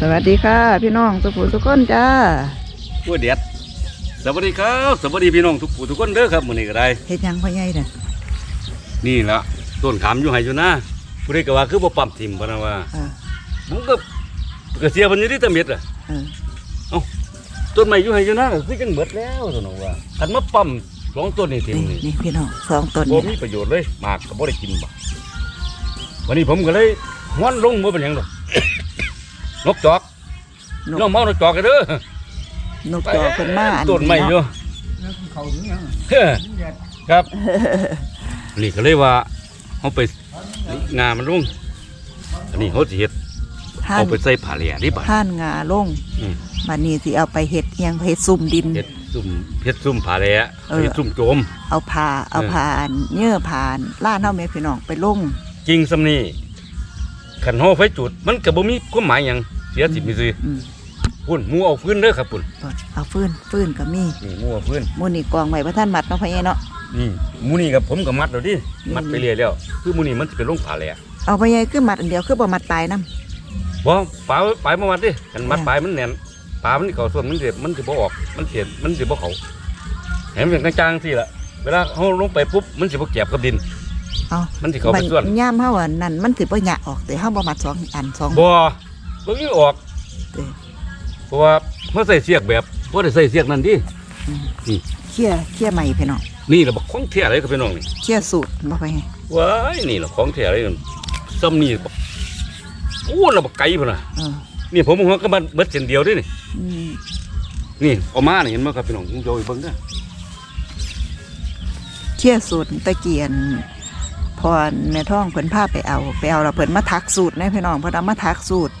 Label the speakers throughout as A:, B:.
A: สวัสดีค่ะ พี่น้องสุขุสุขคนจ้า
B: ผู้เด็ดสวัสดีครับสวัสดีพี่น้องทุกผู้ทุกคนเด้อครับมื้อนี้ก็ได้
A: เฮ็ดหยังพ่อใหญ่เนี่ย
B: นี่ละต้นขามอยู่ให้อยู่นะผู้ใดก็ว่าคือบ่ปั๊มทิ่มพะนะว่า
A: เออ
B: ผมก็ก็เสียเพิ่นอยู่ที่ตะเม็ดอะ
A: เออ
B: ต้นไม้อยู่ให้อยู่นะก็คือจังเบิดแล้วซั่นน่ะว่าคันมาปั๊มสองต้นนี่ทิ่ม
A: นี่
B: นี่
A: นี่พี่น้องสองต้น
B: บ่
A: นี่
B: มีประโยชน์เลยหมากก็บ่ได้กินบ่วันนี้ผมก็เลยห้วนลงบ่เป็นหยังดอก นกจอก
A: น
B: น้อกงเมานกจอกกันเด้อน
A: กจอกเพิ่นมาอัน
B: ต้นไม้อ
A: เนาะ
B: ยู่
C: เขาถึงยัง
B: เฮ้อครับนี่ก็เลยว่าเขาไปงานมันลงอันนี้เขาสิเฮ็ด
A: ท่าน
B: เอาไปใส่ผ้าเหลี่ยนี่บ่
A: ท่านงาลง
B: อืม
A: บัดนี้สิเอาไปเฮ็ดเอียงเฮ็ดซุ่มดิน
B: เฮ็ดซุ่มเฮ็ดซุ่มผ้าเหลี่ย
A: เออ
B: เฮ็ดซุ่มโจม
A: เอาผ้าเอา
B: เออ
A: ผ้าอันเยื่อผ่านล้านเฮาแม่พี่น้องไปลง
B: จริงสำนี่ ขันห่อไฟจุด มันก็บ่มีความหมายหยังเสียสิทธิ์มีซื้อ
A: อืม
B: ปุ่นหมูเอาฟื้นเด้อครับปุ่น
A: ต้นเอาฟืนฟืนก็มี
B: นี่หมูเอาฟื้น
A: หมื้นี้กองไว้บ่ทันมัดเนาะพ่อใหญ่เนาะ
B: นี่หมูนี่กับผมก็มัดแล้วดิ
A: อืม
B: มัดไปเรื่อยแล้วคือหมูนี่มันสิเป็นลงผ้าเหลี่ย
A: เอาพ่อใหญ่คือมัดอันเดียวคือบ่มัดปลายนํ
B: บ่ปลาปลายมามัดดิกันมัด
A: อ่า
B: ปลายมันแน่นปลามันเข้าส่วนมันสิมันสิบ่ออกมันเสียมันสิบ่เข้าเห็นมันเป็นจางๆสิล่ะเวลาเฮาลงไปปุ๊บมันสิบ่แก็บกับดิน
A: เอา
B: มันสิเข้าไปส่วน
A: บัดยามเฮาอันนั้นมันสิบ่หยะออกแต่เฮาบ่มัดสองอันสอง
B: บ่บ่มีออก
A: เด้อ
B: เพราะว่าเขาใส่เสียกแบบบ่ได้ใส่เสียกนั่นดิ
A: อืม
B: นี่
A: เคี่ยเคี่ยใหม่พี่น้อง
B: นี่ล่ะบักของแท้เลยครับพี่น้องนี่
A: เคี่ยสูตรบ่ไปไง
B: ว้ายนี่ล่ะของแท้เลยซ้ำนี่บักโอ้ล่ะบักไก่พุ่นน่ะ
A: เออ
B: นี่ผมหัวก็มันเบิดเส้นเดียวเด้นี่
A: อืม
B: นี่เอามานี่เห็นบ่ครับพี่น้องผมจะเอาไปเบิ่งเด้อ
A: เคี่ยสูตรตะเกียน พอแม่ท้องเพิ่นพาไปเอาไปเอาแล้วเพิ่นมาทักสูตรนะพี่น้องเพิ่นเอามาทักสูตร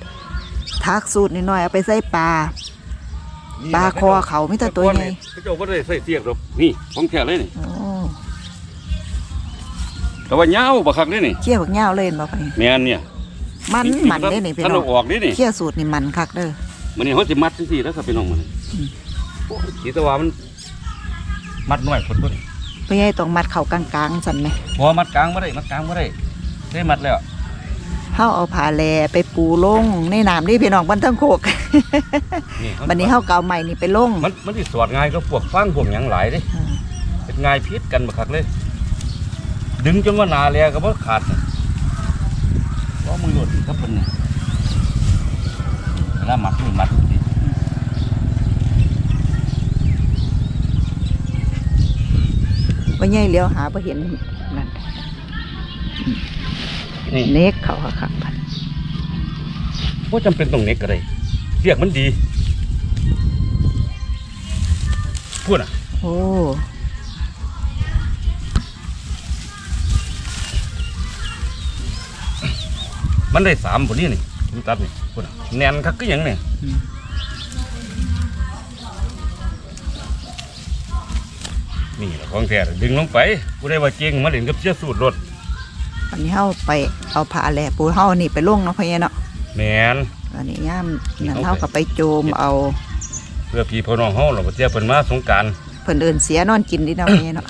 A: ทักสูตรนิดหน่อยเอาไปใส่ปลาปลาคอเขามีแต่ตัวใหญ่
B: เขาเจ้าบ่ได้ใส่เสียกดอกนี่ของแท้เลยนี่
A: โอ้
B: แต่ว่ายาวบักคักนี่นี่
A: เคี่ยบักยาวเล่นบ่ไป
B: แม่นเนี่ย
A: มันมันเด้นี่พี่
B: ถ้า
A: น้
B: เรา
A: อง
B: ออกนี่นี่
A: เคี่ยสูตรนี่มันคักเด้อ
B: มื้อนี้เฮาสิมัดจังซี่แล้วครับพี่น้องมื้อนี้
A: อืม
B: โอ้ยสีตะวามันมัดน้อยพุ่นเพิ่น
A: พ่อใหญ่ต้องมัดเข้ากลางๆซั่นแหม
B: บ่มัดกลางบ่ได้มัดกลางบ่ได้ได้มัดแล้ว
A: เฮาเอาผ้าแลไปปูลงในน้ำนี่พี่น้องบันเทิงโคก
B: นี่
A: บัดนี้เฮาเกเอาใหม่นี่ไปลง
B: มันมันสิสอดง่ายก็พวกฟังพวกหยังหลายเด้
A: อ่า
B: เป็นง่ายพิษกันบักคักเลย ดึงจนว่าหนาแล้วก็บ่ขาดน่ะบ่มือหลุดครับเพิ่นน่ะเวลามัดมือมัดสิ
A: พ่อใหญ่เลี้ยวหาบ่เห็นนั่น
B: นี่
A: เน็กเขาคักๆพัน
B: บ่จำเป็นต้องเน็กก็ได้เสียกมันดีพูดน่ะ
A: โอ้
B: มันได้สามพุ่นนี่นี่ผมตัดนี่พูดน่ะแน่นคักคือหยังเนี่ย ของแท้ดึงลงไปผู้ใดว่าเก่งมาเล่นกับเสื้อสูทรถ
A: วันนี้เฮาไปเอาผ้าแหล่ปูเฮานี่ไปลงเนาะพ่อใหญ่เนาะ
B: แม่น
A: วันนี้ย่าม
B: นี่
A: นั่น
B: เอาไป
A: เฮาก็ไปโจมเอา
B: เพื่อพี่พ่อน้องเฮาเราบ่เที่ยวเพิ่นมาสงกราร
A: เพิ่นเอิ้นเสียนอนกินดิเนาะพ่อใหญ่เนาะ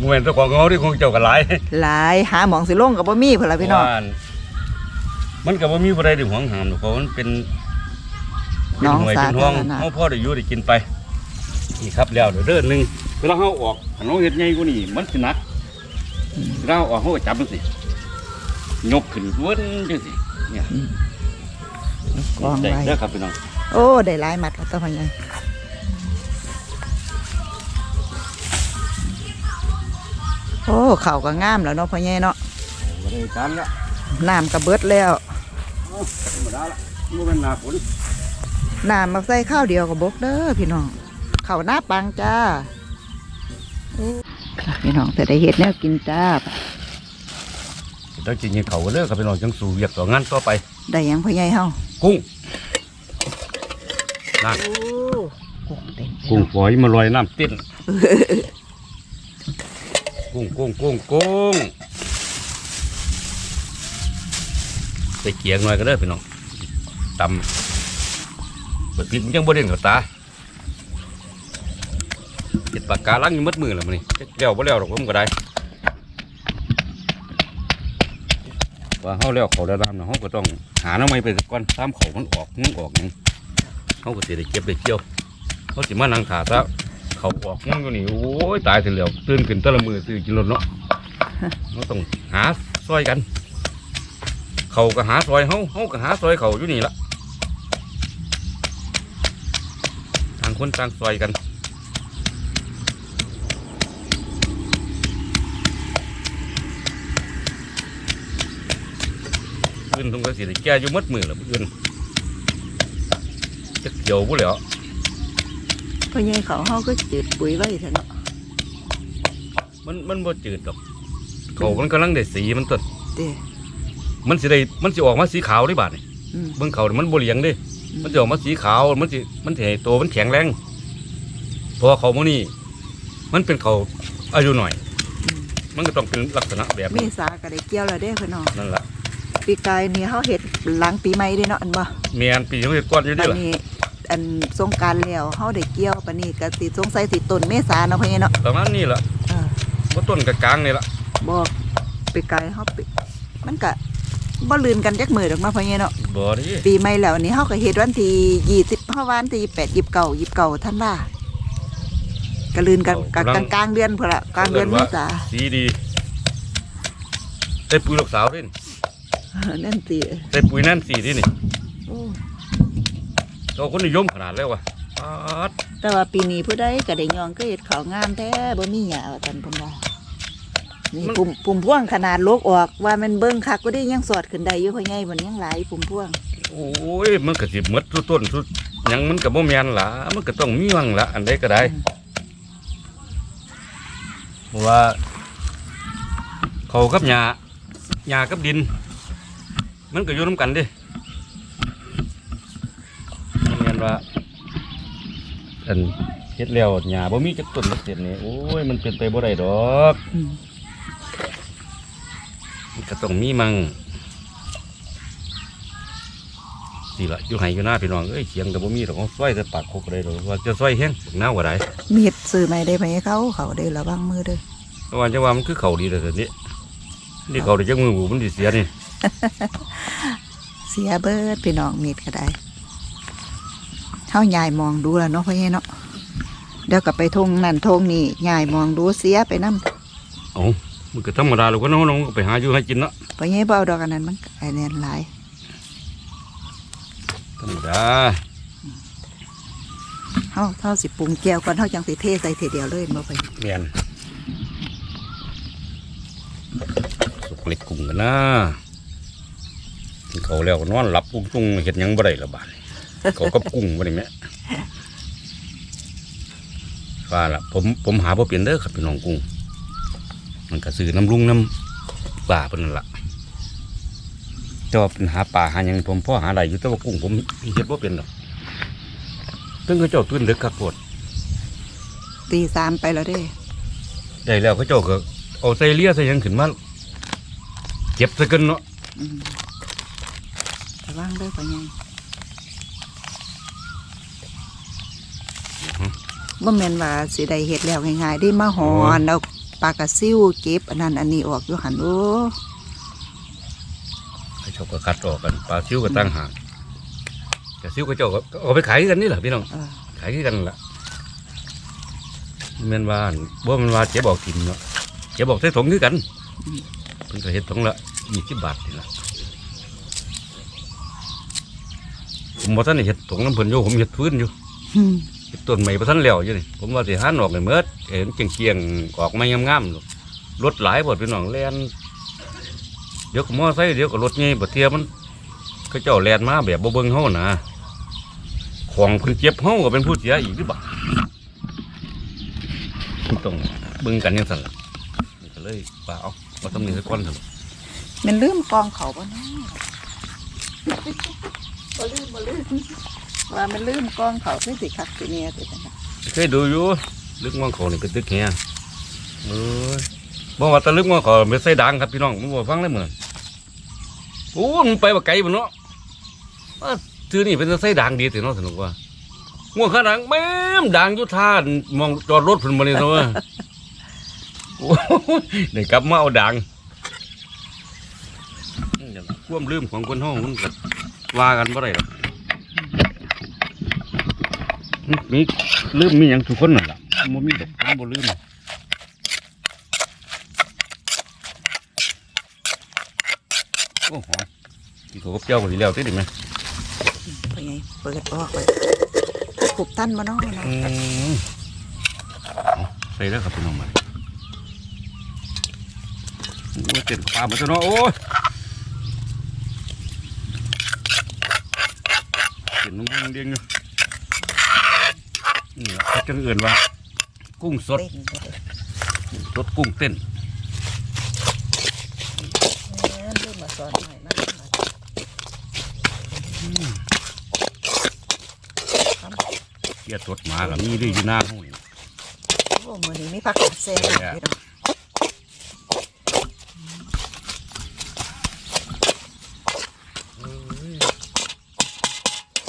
B: บ่แม่นเจ้าของเฮาที่คงเจ้าก็หลาย
A: หลายหาหมองสิลงก็บ่มีพุ่นล่ะพี่น้อง
B: ว่ามันก็บ่มีบ่ได้ถึงหวงหามหรอกเพราะมันเป็น
A: น้อง
B: เป็หวย
A: สา
B: เป็นห้
A: ธา
B: อง
A: รณะ
B: เฮาพอได้อยู่ได้กินไปนี่ครับแล้วเดี๋ยวเด้อหนึงเวลาเฮาออกถ้าเฮาเฮ็ดใหญ่กว่านี้มันสิหนักเวลาเราออกเฮาก็จับจังซี่ยกขึ้นเวิ้นจังซี่เนี่ย
A: กอง
B: ได้
A: ไว้
B: เด้อครับพี่น้อง
A: โอ้ได้หลายมัดแล้วตัวพ่อใหญ่โอ้ข้าวก็งามแล้วเนาะพ่อใหญ่เนาะ
B: บ่ได้การละ
A: น้ำก็เบิดแล้ว
B: ธรรมดาละบ่แม่นหน้าฝน
A: น้ำมาใส่ข้าวเดียวกับบกเด้อพี่น้องข้าวหน้าปังจ้าโอ้ พี่น้องแต่ได้เห็ดแนวกินจ้า
B: เดี๋ยวสิยิงเขาเด้อครับพี่น้องจังสู่เวียกต่องานต่อไป
A: ได้หยังพ่อใหญ่เฮา
B: กุ้งนั่น
A: กุ้งเต็ม
B: กุ้งฝอยมาลอยน้ำเต้นกุ้งกุ้งกุ้งกุ้งใส่เกียงหน่อยก็ได้อพี่น้องตำเปิดพริกมันยังบ่เด่นกับตาเห็ด ปากกาลังอยู่มัดมือแล้วมันนี่เลี้ยวบ่เลี้ยวหรอกผมก็ได้ว่าเฮาแล้วเขาแล้วน้ำเนาะเฮาก็ต้องหาน้ำไม้ไปก่อนตามเขามันออกมันออกหยังเฮาก็สิได้เก็บได้เกี่ยวเฮาสิมานั่งถาซะเขาออกมันอยู่นี่โอ้ยตายเสียแล้วตื่นขึ้นต่ละมือซื้อกินรถเนาะเราต้องหาซอยกัน เขาก็หาซอยเฮาเฮาก็หาซอยเขาอยู่นี่ละต่างคนต่างซอยกัน อื่ นตรงกระสีแก่อยู่หมัดมือละอื่นจะเกี่ยวบ่แล้ว
A: พ่อใหญ่เขาเฮาก็จืดปุ๋ยไว้เถอะเนาะ
B: มันมันบ่จืดดอกเขามันกำลังได้สีมันต้น
A: เด้
B: มันสิได้มันสิออกมาสีขาวได้บาดนี่
A: อืม
B: เบิ่งเขานี่มันบ่เหลียงเด้มันจะออกมาสีขาว มันสิมันสิให้ตัวมันแข็งแรงเพราะว่าเขาพวกนี้มันเป็นเขาอายุหน่อย
A: อืม
B: มันก็ต้องเป็นลักษณะแบบ
A: เม
B: นี้
A: ษาก็ได้เกี่ยวแล้วเด้เพิ่นเนาะ
B: นั่นล่ะ
A: ปีกายนี่เฮาเฮ็ดหลังปีใหม่เด้เนาะอันบ่
B: เมียนปีนี้ก้อนอยู่
A: ปั
B: เด้
A: น
B: ล่ะ
A: นี้อันสงกรารแล้วเฮาได้เกี่ยวปานนี้ก็สิสงสัยสิต้นเมษาเนาะพ่อใหญ่เนาะ
B: ประมาณนี้ล่ะ
A: เออ
B: บ่ต้นกกลางๆนี่ล่ะ
A: บอกปีกายเฮาปิมันก็บ่ลืนกันจักมื้อดอกเนาะพ่อใหญ่เนาะ
B: บ่ดิ
A: ปีใหม่แล้วนี่เฮาก็เฮ็ดวันที่20เฮาวันที่28 29 29ธันวาก็ลืนกันกกลางกลางๆเดือนพุ่นละกลางเดือนเมษา
B: สีดีได้ปุ๋ยลูกสาวด้วยนี่
A: เออ นั่นสิ
B: ได้ปุ๋ยนั่นสีดินี่
A: โอ้
B: เราคนนิยมขนาดแล้ววะป๊าด
A: แต่ว่าปีนี้ผู้ใดก็ได้ยองก็เฮ็ดข้าวงามแท้บ่มีหยาว่าซั่นเพิ่นว่านี่ปุ่มปุ่มพ่วงขนาดโลกออกว่ามันเบิ่งคักก็ได้ยังสอดขึ้นได้อยู่พ่อใหญ่บ่ยังหลายปุ่มพ่วง
B: โอ้ยมันก็สิหมดทุกต้นทุกหยังมันก็บ่แม่นล่ะมันก็ต้องมีวังละอันใดก็ได้เพราะว่าเขากับหญ้าหญ้ากับดิน มันก็อยู่น้ำกันเดิมันแม่นว่าอันเฮ็ดแล้วหญ้าบ่มีจักต้นจักเศษนี่โอ้ยมันเป็นไปบ่ได้ดอก
A: อืม
B: มันก็ต้องมีมังสิละอยู่ไห้อยู่หน้าพี่น้องเอ้ยเสียงก็บ่มีดอกเอาซอยแต่ปากคกได้ดอกว่าจะซอยแห้งหน้าว่าได้
A: มีดซื้อใหม่ได้ไหมเขาเขาได้ระวังมือเด้อ
B: เพราะว่าจะว่ามันคือเขาดีแต่ตอนนี้นี่เขาได้จักมือบุมันสิเสียนี่
A: เสียเบิดพี่น้องมีดก็ได้เฮายายมองดูแล้วเนาะพ่อใหญ่เนาะเดี๋ยวก็ไปทงนั่นทงนี่ยายมองดูเสียไปนำ
B: เอ้ามันก็ธรรมดาลูกก็น้องๆก็ไปหาอยู่ให้กินเนาะ
A: พ่อใหญ่บ่เอาดอกอันนั้นมันไอ้แน่นหลาย
B: ธรรมดา
A: เฮาเฮาสิปรุงแก้วก่อนเฮาจังสิเทใส่ทีเดียวเลยบ่ไป
B: เมียนสุกเล็กกุ้งกันนะกิน เขาวแล้วก็นอนหลับปุ้งตุ้งเห็ดหยังบ่ได้ละบาดนี้เขากับกุ้งบ่ได้แม่ว่าละผมผมหาบ่เปลี่ยนเด้อครับพี่น้องกุ้ง มันก็ซื้อน้ำลุงน้ำป่าเพิ่นนั่นล่ะแต่ว่าเป็นหาป่าหาหยังผมพ่อหาได้อยู่แต่ว่ากุ้งผมเฮ็ดบ่เป็นดอกตึงเขาเจ้าตื่นดึกครับปวด
A: ตีสามไปแล้วเด้
B: ได้แล้วเขาเจ้าก็เอาใส่เลียใส่หยังขึ้นมาเก็บซะกันเนาะ
A: อืม ระวังเด้อพ่อใหญ่บ่แม่นว่าสิได้เฮ็ดแล้วง่ายๆได้มาหอนเอาปลากระซิวเก็บอันนั้นอันนี้ออกอยู่หั่นโอ้
B: เขาเจ้าก็คัดออกกันปลาซิวก็ตั้งหากแต่ซิวเขาเจ้าก็เอาไปขายกันนี่แหละพี่น้อง
A: เออ
B: ขายกันล่ะแม่นว่าอั่นบ่แม่นว่าเจ๊บอกกินเนาะเจ๊บอกใส่ถุงคือกันเพิ่นก็เฮ็ดถุงละ20บาทนี่ล่ะ ผมบ่ทันได้เฮ็ดถุงน้ำเพิ่นอยู่ผมเฮ็ดพื้นอยู่
A: อืม
B: เฮ็ดต้นไม้บ่ทันแล้วอยู่นี่ผมว่าสิหานออกให้หมดเห็นเกียงๆออกมางามๆลูกรถหลายบ่พี่น้องแล่นเดี๋ยวก็มอไซค์เดี๋ยวก็รถใหญ่บ่เทียมันเขาเจ้าแล่นมาแบบบ่เบิ่งเฮานะของเพิ่นเจ็บเฮาก็เป็นผู้เสียอีกหรือเปล่าต้องเบิ่งกันจังซั่นล่ะก็เลยว่าเอามาทำนี่ซะก่อนเถอะ
A: แมันลืมกองเขาบ่เนาะ บ่ลืมบ่ลืมว่ามันลืมกองเขาคือสิคักสิเนี่ยติจังซั่น
B: เคยดูอยู่ลึกมองเขานี่เป็ตึกแฮเอ้ยบอกว่าตะลึกมองเขาไม่ใส่ดังครับพี่น้องมันบ่ฟังเลยเหมือนโอ้มันไปว่าไกลบ่เนาะว่าถือนี่เป็นใส่ดังดีสิเนาะสนุกว่าง่วงข้างดังแม่มดังอยู่ท่านมองจอดรถพิ่นบ่นี่เนาะโอ้ยได้กลับมาเอาดังความลืมของคนห้องมันก็ ว่ากันบ่ได้หรอกมีมีลืมมีอย่างทุกคนนั่นล่ะมันมีดอกมันบ่ลืมโอ้โหกินข้าวกับเจ้าก็ดีแล้วติดิแม่
A: ไปไงเปิดออกเลยขุบตั้นมาเนาะเนาะ
B: อืมเอาใส่แล้วครับพี่น้องมาโอ้ยเต็มปลามาตัวเนาะโอ้ยเห็นน้อง เลี้ยงอยู่นี่เขาจังเอื่นว่า กุ้งสดสดกุ้งเต้น
A: เออลืมมาสอนหน่อยนะ
B: เกียสดมากับมีด้วยอยู่หน้าห้องนี่
A: โอ้มือนี้มีผักกาดแซ่บพี่น้อง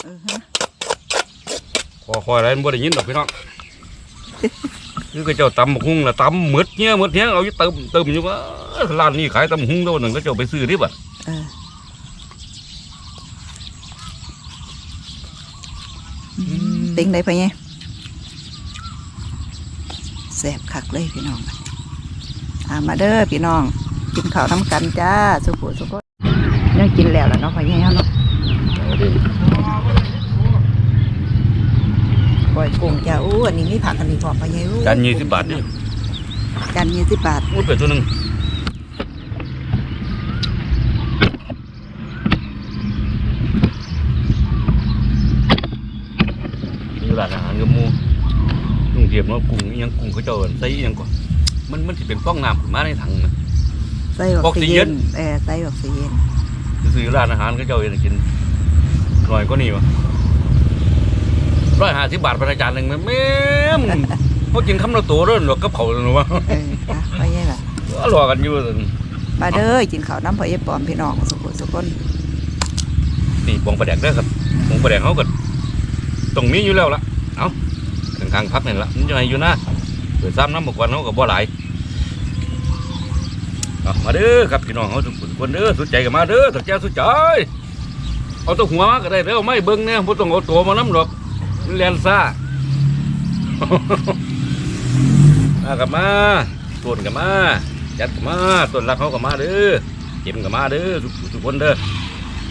A: เออฮะ
B: คอคอยอะไรมันบ่ได้ยินดอกพี่น้องคือก็เจ้าตำบักหุ่งละตำหมดเนี้ยหมดเนี้ยเอาอยู่เติมเติมอยู่ว่าร้านนี้ขายตำหุ่งตัวหนึ่งก็เจ้าไปซื้อดิบ่ะ
A: เออติงได้ไปไงแซ่บคักเลยพี่น้องอามาเด้อพี่น้อง กินข้าวน้ำกันจ้า สุขุสุขเนี่ยกินแล้วล่ะเนาะพ่อใหญ่เนาะ ปล่อยกุ้งจ้าอู้อันนี้มีผักอันนี้พร้อมพ่อใหญ่อู้
B: จานยี่สิบบาทเนี่ย
A: จานยี่สิบบาท
B: พูดไปตัวหนึ่งมีร้านอาหารกับหมูลุงเทียมเนาะกุ้งอิหยังกุ้งเขาเจ้าเอิ้นใส่อิหยังก่อนมันมันสิเป็นฟองน้ำขึ้นมาในถังนะ
A: ใส่ออกซิเจนเออใส่ออกซิเจน
B: ซื้อร้านอาหารเขาเจ้าเองกินหน่อยก็นี่วะ ร้อยห้าสิบบาทประจานหนึ่งแม่แม่มเขากินคำละตัวเด้อหรอกกับเขาหนูวะ
A: เออจ้ะพ่อใหญ่ล่ะ
B: อร่อยกันอยู่ซั่น
A: มาเด้อกินข้าวน้ำพ่อใหญ่ปอมพี่น้องสุขุสุขคน
B: นี่ปองประแดกเด้อครับปองประแดกเขาก็ต้องมีอยู่แล้วล่ะเอาข้างๆพักนี่ละมันจะให้อยู่นะเปิดซ้ำน้ำบกวันเขาก็บ่หลายเอามาเด้อครับพี่น้องเขาทุกคนเด้อสุดใจกันมาเด้อสุดใจสุดใจเอาตัวหัวมาก็ได้เด้อไม่เบิ่งเนี่ยบ่ต้องเอาตัวมาน้ำดอก มันแลนซ่ามากับมาต้นกับมา จัดกับมาต้นรักเขากับมาเด้อเก็บกับมาเด้อทุกทุกคนเด้อ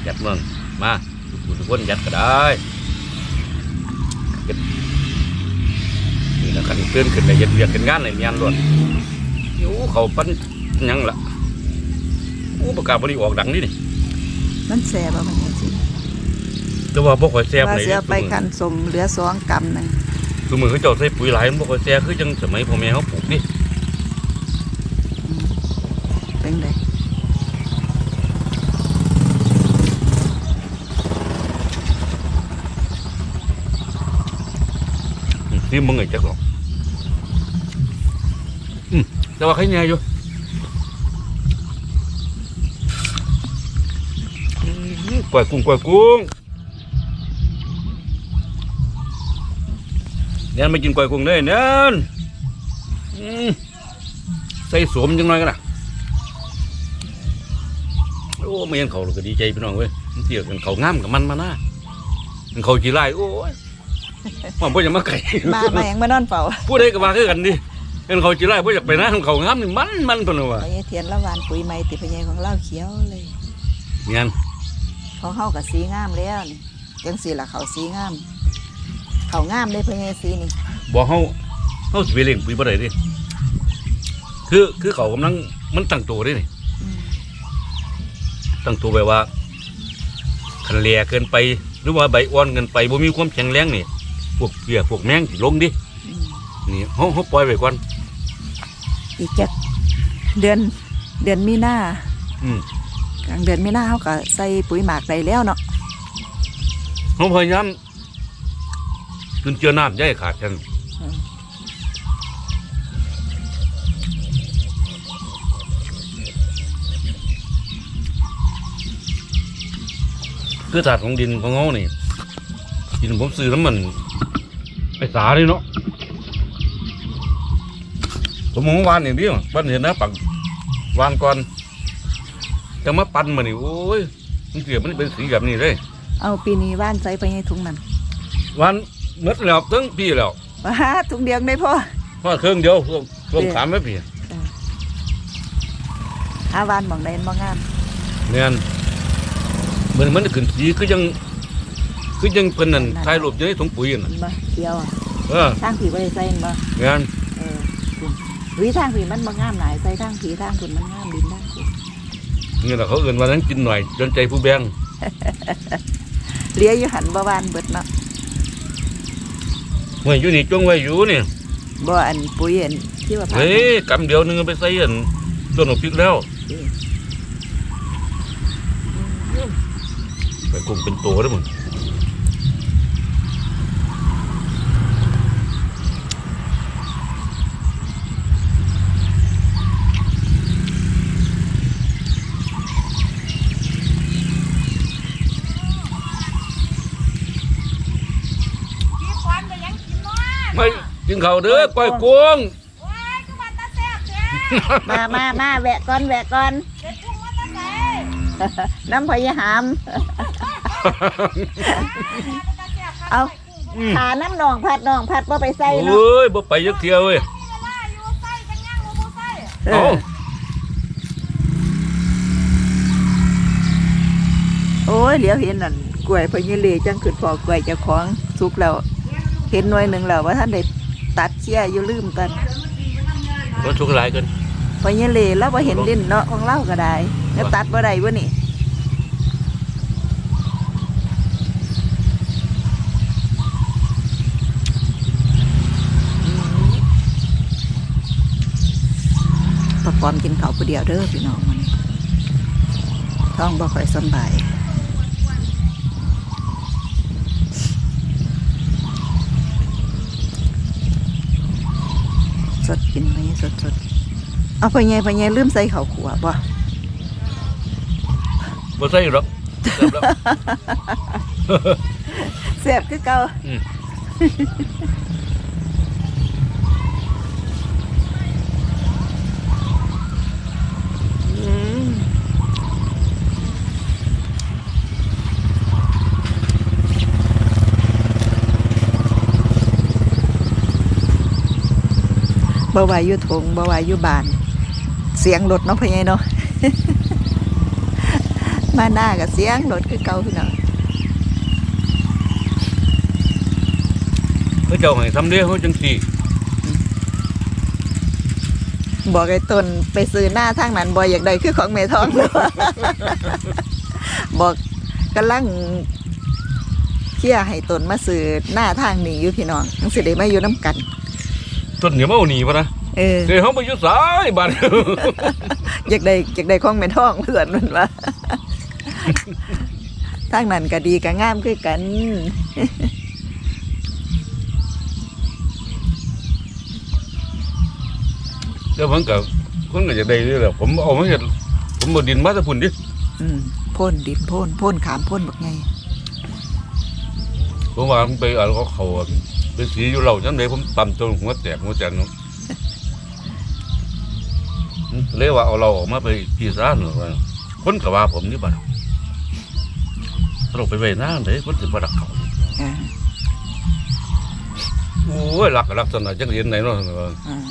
B: จัดเมืองมาทุกทุกคนยัดก็ได้นี่นะคันเตือนขึ้นเลยยัดเรียกกันงานเลยมีอันรวดโอ้เขาปั้นยังละโอ้ประกาศบริออกดังนี่นี่
A: มันแซ่บบ่มัน จริง
B: แต่ว่าบ่ค่อยแซ่บ
A: ว่า
B: เลย
A: เสียไปคันสมเหลือสองกำหนึง
B: คือมือเขาเจ้าใส่ปุ๋ยหลายมันบ่ค่อยแซ่บคือจังสมัยพ่อแม่เขาปลูกนี่
A: เป็นได
B: ที่มึงไอ้จักหรอกอืมแต่ว่าใครแน่อยู่อืมกล้วยกุ้งกล้วยกุ้ง เนี่ยไม่กินกล้วยกุ้งเลยเนี่ยอืมใส่สวมจังหน่อยกันนะโอ้ไม่เห็นเขาเราก็ดีใจพี่น้องเว้ยมันเสียกันเขางามกับมันมาหน้ามันเขาจีไล่โอ้ยผมพ่อจะมาไก่
A: มามาหยังมานอนเฝ้า
B: ผู้ใดก็มาคือกันดิเป็นเขาจีไล่พ่ออยากไปนะเขางามนี่มันมันตัวนึงว่ะ
A: พ่อใหญ่เทียนละหวานปุ๋ยใหม่ติพ่อใหญ่ของเราเขียวเลย
B: เงี้ย
A: ของเฮาก็สีงามแล้วนี่จังสีล่ะเขาสีงาม เขางามเลยพ่อใหญ่สีนี่
B: บอกเขาเขาสิไปเลี้ยงปุ๋ยบ่ได้ดิคือคือเขากำลังมันตั้งตัวดินี่
A: อืม
B: ตั้งตัวแบบว่าคันเลียเกินไปหรือว่าใบอ่อนเกินไปบ่มีความแข็งแรงนี่พวกเพี้ยพวกแมงสิลงดิ
A: อืม
B: นี่เขาเขาปล่อยไว้ก่อน
A: อีกจักเดือนเดือนมีนา
B: อืม
A: กลางเดือนมีนาเฮาก็ใส่ปุ๋ยหมากได้แล้วเนาะ
B: เขาพยายาม จนเจือน้ำอย่าให้ขาดกัน
A: อืม
B: คือถาดของดินของเขานี่ดินผมซื้อแล้วมันไปสาเลยเนาะผมมองวานอย่างเดียวบ้านเห็นนะปักวางก่อนจะมาปั่นมานี่โอ้ยมันเสียมันเป็นสีแบบนี้เลย
A: เอาปีนี้ว่านใส่ไปให้ถุงนั้น
B: วัน เม็ดแล้วทั้งพี่แล้ว
A: ว้าถุงเดียวได้พ่อ
B: ว่าเครื่องเดียวรวมรวมขามไม่พี่
A: หาว่านหมองใดบ่งาม
B: เนี่ยเหมือนมันขึ้นสีคือยังคือยังเป็นนั่นถ่ายรูปอยู่ในถุงปุ๋ยน่ะ
A: เห็นบ่เดียวอะ
B: เออ
A: ทางผีบ่ได้ใส่เห็นบ่
B: เนี่ย
A: เออวิทางผีมันบ่งามหลายใส่ทางผีทางคุณมันงามดินทางผี
B: นี่แหละเขาเอื่นว่านั้นกินหน่อยจนใจผู้แบง
A: เหลี้ยอยู่หันบ่วานเบิดเนาะ
B: เมื่ออยู่นี่จงไว้อยู่นี่
A: บ่อันปุ๋ยอันที่ว่าผ่าน
B: เฮ้ยกำเดียวหนึงเอาไปใส่อันต้นหนกพริกแล้วไปกลุ่มเป็นตัวได้อมึง
C: พี่ควันก็ยังกินน้อย
B: ไม่ กินข้าวเด้อก้อยกวง
C: ว้ายก็มาตาแซ่บแท้
A: มามามาแวะก่อนแวะก่อน
C: เด็ดพุ่งมาตาแซ่บ
A: น้ำพยาหาม
C: ตาแซ่บครับ
A: เอาขาน้ำหนองพัดหนองพัดบ่ไปใส่เนาะ
B: โอ้ยบ่ไปยักเที่ยวเว้ย
C: นี่ละล่าอยู่ไส้กันย่างโมโมไส้
A: เอ
B: เอา
A: อโอ้ยเหลียวเห็นนั่นกล้วยพญเลจังขึ้นพอกล้วยเจ้าของสุกแล้ว เห็นหน่วยหนึ่งแล้วว่าท่านได้ ตัดเชี่ยอยู่ลืมกัน
B: รถชุกหลายกัน
A: พญเลแล้วบ่เห็นดินเนาะของเล่าก็ได้แล้วตัดบ่ได้บ่นี่ประพร้อมกินข้าวผู้เดียวเด้อพี่น้องมันท้องบ่ค่อยสำบาย ส ดกินไหมสดสดๆเอาไปไงไปไงลืมใส่ข้าวขัวบ่
B: บ่ใส่หรอกแซ่บแล้ว
A: เสียบคือเก่า บ่ว่าอยู่ทงบ่ว่าอยู่บ้าน เสียงรถเนาะพ่อใหญ่เนาะมาหน้ากับเสียงรถคือเก่าพี่น้อง
B: เขาเจ้าให้ทำเด้อเขาจังสี่
A: บอกไอ้ต้นไปซื้อหน้าทางนั้นบ่อยากได้คือของเมทองเลยบอกกำลังเคลียร์ให้ต้นมาซื้อหน้าทางนี้อยู่พี่น้องจังสิได้มาอยู่น้ำกัน
B: ต้นเหนียวมาเอาหนีปะนะ
A: เออ
B: เดี๋ยวเขาไปอยู่สายบ้าน
A: อยากได้อยากได้ของเมทองเพื่อนมันว่าทางนั้นก็ดีก็งามคือกัน
B: เดี๋ยวผมกับคนก็จะได้เรื่อยแหละผมเอามาเห็ดผมบดินมาแตะพุ่นดิ
A: อืมพ่นดินพ่นพ่นขามพ่นบักไง
B: ผมว่ามันไปเอะไรเขาเขาอะ เป็นสีอยู่เหล่าจังไดผมตำจนหัวแตกหัวแตกเนาะเลยว่าเอาเราออกมาไปพี่ซ่านหรือว่าคนก็ว่าผมนี่บัดเราไปไว้หน้าไหนคนสิบ่รักเขา
A: อ่า
B: โอ้ยรักก็รักสนาจังเรียนไหนเนาะ
A: อ่า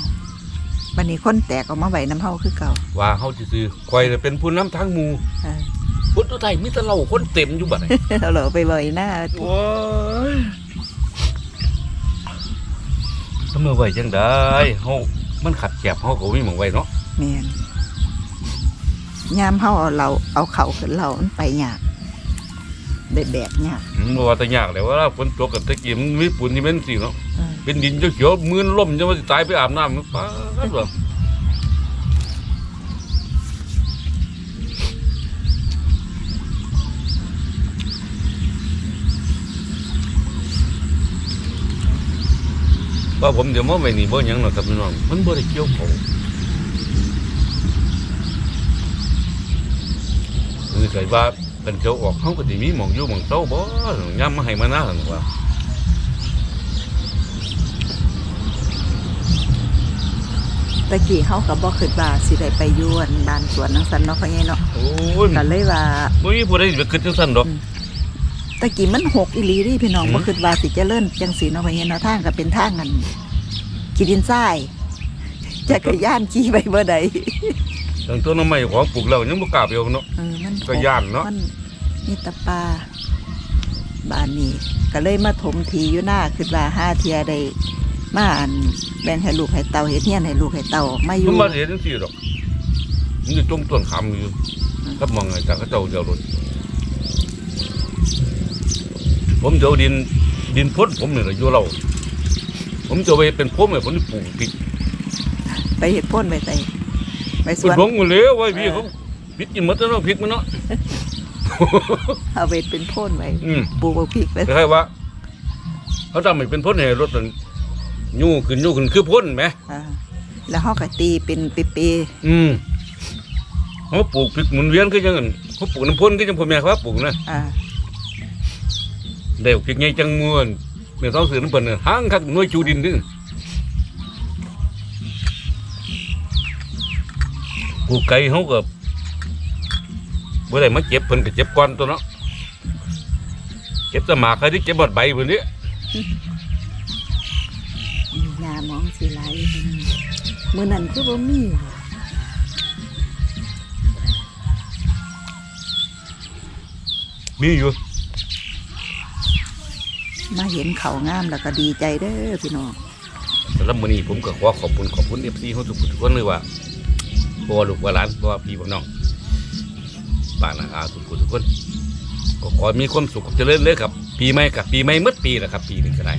A: บันนี้คนแตกออกมาไหวน้ำเฮาคือเก่า
B: ว่าเขาซื่อๆข่อยน่ะเป็นผู้นำทางหมู่
A: อ่า
B: พุทธไทยมีแต่เราคนเต็มอยู่บัดนี้
A: เราเหลอไปบ่อยหน้า
B: โอ้ย ทำไมไหวจังได้เฮามันขัดแคบเฮาก็มีหมองไว้เนาะ
A: แมนยามเฮาเอาเราเอาเข่าขึ้นเรามันไปยากได้แบกยาก
B: อืมบ่ว่าแต่ยากแล้วว่าฝนตกกับตะกี้มันมีฝุ่นนี่แม่นสิเนาะ
A: เออ
B: เป็นดินเขียวๆมือนล่มจะมาสิตายไปอาบน้ำมันป้าดว่า ว่าผมเดี๋ยวมาไว้นี่บ่หยังหรอกครับพี่น้องมันบ่ได้เกี่ยวเขาคือใส่ว่าเป็นเขียวออกเขาก็สิมีหมองอยู่หมองเศร้าบ่ย่ำมาให้มาหน้าหั่นว่า
A: แต่ตะกี้เฮาก็บ่คิดว่าสิได้ไปอยู่อั่นบ้านสวนจังซั่นเนาะพ่อใหญ่เนาะ
B: โอ้ย
A: ก็เลยว่า
B: บ่มีผู้ใดสิไปคิดจังซั่นดอก
A: ตะกี้มันหกอีหลีเดิพี่น้อง
B: อืม
A: บ่คิดว่าสิเจริญจังสีเนาะพ่อใหญ่เนาะทางก็เป็นทางกันขี่ดินทรายจักรยานขี่ไปบ่ได้
B: ตั้งต้นน้ำไม้ของปลูกแล้วยังบ่กล้าไปเอาเนาะ
A: เออมัน
B: ก็ย้านเนาะ
A: มันมีแตะปลาบ้านนี้ก็เลยมาถมทีอยู่หน้าคิดว่าห้าเทียได้มาอันแบ่งให้ลูกให้เต่าเฮ็ดเฮียนให้ลูกให้เต่าออกมาอยู่
B: มันมาเห็นจังซี่ดอกมันอยู่ตรงต้นขามอยู่กับมองไงจากเขาเจ้าเดียวรถ ผมจะเอาดินดินพ้นผมนี่แหละอยู่เรา ผมจะเอาไปเป็นพมให้ผมปลูกพริก
A: ไปเฮ็ดพ่นไปใส่ไปส
B: เป็น
A: วน
B: พงหมดเลยไว้พี่เขาพริกกินหมดแล้วเนาะพริกมันเนาะ
A: เอาไปเป็นพ่นไว้
B: อืม
A: ปลูกบักพริกไป
B: คล้ายๆว่าเขาทำให้เป็นพ้นให้รถมันยู่ขึ้นยู่ขึ้นคือพ้นไหม
A: อ่าแล้วเฮาก็ตีเป็นเปๆ
B: อืมเขาปลูกพริกหมุนเวียนก็ยังงั้นเขาปลูกน้ำพ่นก็ยังพ่อแม่เขาว่าปลูกนะ
A: อ่า
B: เดี๋ยวพริกไงจังมวนเมื่อต้องซื้อน้ำเปิ้ลเนี่ยห้างคักหน่วยจูดินนึงปลูกไก่เขาก็บ่ได้มาเจ็บเพิ่นก็เจ็บก่อนตัวเนาะเจ็บสมากใครที่เจ็บบอดใบเพิ่นนี่
A: ยามองสิไหลมื้อนั้นคือบ่มี
B: มีอยู่
A: มาเห็นเขางามแล้วก็ดีใจเด้อพี่น้อง
B: สำหรับมื้อนี้ผมก็ขอขอบคุณขอบคุณ FC เฮาทุกคนทุกคนเลยว่าบ่ว่าลูกว่าหลานบ่ว่าพี่บ่น้องบ้านอาทุกคนทุกคนก็ขอให้มีความสุขเจริญเลยครับ ปีใหม่กับปีใหม่หมดปีแหละครับ ปีหนึงก็ได้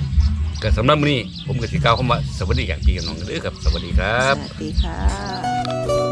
B: ก็สำหรับมื้อนี้ผมก็สิกล่าวคำว่าสวัสดีอย่างปีกับน้องกันเด้อครับ สวัสดีครับ
A: สวัสดีค่ะ